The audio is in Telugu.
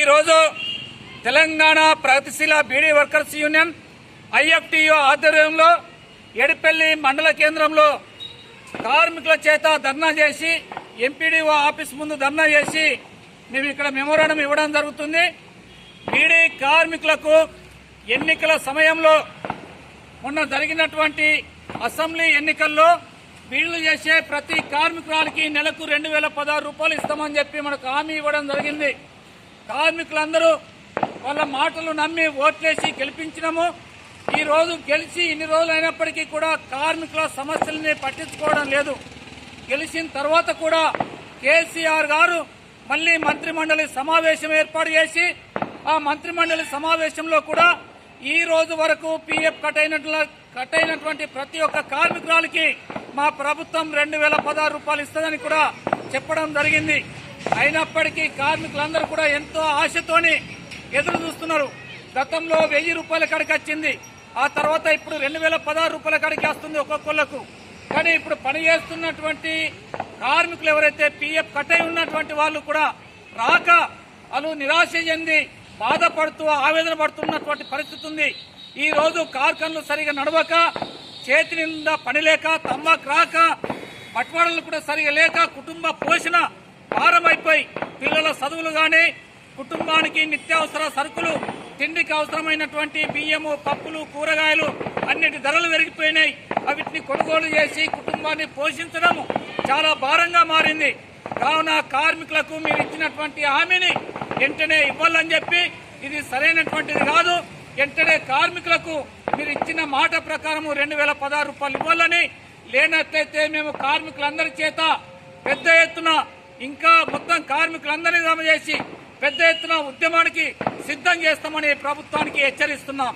ఈరోజు తెలంగాణ ప్రగతిశీల బీడీ వర్కర్స్ యూనియన్ ఐఎఫ్టియు ఆధ్వర్యంలో ఎడిపల్లి మండల కేంద్రంలో కార్మికుల చేత ధర్నా చేసి ఎంపీడీఓ ఆఫీస్ ముందు ధర్నా చేసి మేము ఇక్కడ మెమోరాండం ఇవ్వడం జరుగుతుంది. బీడీ కార్మికులకు ఎన్నికల సమయంలో మొన్న జరిగినటువంటి అసెంబ్లీ ఎన్నికల్లో వీళ్ళు చేసే ప్రతి కార్మికురాలకి నెలకు రెండు వేల పదహారు రూపాయలు ఇస్తామని చెప్పి మనకు హామీ ఇవ్వడం జరిగింది. కార్మికులందరూ వాళ్ళ మాటలు నమ్మి ఓట్లేసి గెలిపించినాము. ఈ రోజు గెలిచి ఇన్ని రోజులు అయినప్పటికీ కూడా కార్మికుల సమస్యల్ని పట్టించుకోవడం లేదు. గెలిచిన తర్వాత కూడా కేసీఆర్ గారు మళ్ళీ మంత్రిమండలి సమావేశం ఏర్పాటు చేసి ఆ మంత్రిమండలి సమావేశంలో కూడా ఈ రోజు వరకు పీఎఫ్ కట్ అయినట్ల కట్ అయినటువంటి ప్రతి ఒక్క కార్మికురాలకి మా ప్రభుత్వం రెండు వేల పదహారు రూపాయలు ఇస్తుందని కూడా చెప్పడం జరిగింది. అయినప్పటికీ కార్మికులందరూ కూడా ఎంతో ఆశతోని ఎదురు చూస్తున్నారు. గతంలో వెయ్యి రూపాయల కాడికి వచ్చింది. ఆ తర్వాత ఇప్పుడు రెండు వేల పదహారు రూపాయల కాడికి వస్తుంది ఒక్కొక్కళ్ళకు. కానీ ఇప్పుడు పని చేస్తున్నటువంటి కార్మికులు ఎవరైతే పీఎఫ్ కట్ అయి ఉన్నటువంటి వాళ్ళు కూడా రాక వాళ్ళు నిరాశ చెంది బాధపడుతూ ఆవేదన పడుతున్నటువంటి పరిస్థితి ఉంది. ఈ రోజు కార్ఖానలు సరిగా నడవక చేతి నిండా పని లేక తమ్మకు రాక పట్వాడలు కూడా సరిగా లేక కుటుంబ పోషణ భారమైపోయి పిల్లల చదువులు కానీ కుటుంబానికి నిత్యావసర సరుకులు తిండికి అవసరమైనటువంటి బియ్యము పప్పులు కూరగాయలు అన్నిటి ధరలు పెరిగిపోయినాయి. అవిటిని కొనుగోలు చేసి కుటుంబాన్ని పోషించడం చాలా భారంగా మారింది. కావున కార్మికులకు మీరు ఇచ్చినటువంటి హామీని వెంటనే ఇవ్వాలని చెప్పి ఇది సరైనటువంటిది కాదు. వెంటనే కార్మికులకు మీరు ఇచ్చిన మాట ప్రకారం రెండు వేల పదహారు రూపాయలు ఇవ్వాలని లేనట్లయితే మేము కార్మికులందరి చేత పెద్ద ఎత్తున ఇంకా మొత్తం కార్మికులందరినీ జమ చేసి పెద్ద ఎత్తున ఉద్యమానికి సిద్ధం చేస్తామని ప్రభుత్వానికి హెచ్చరిస్తున్నాం.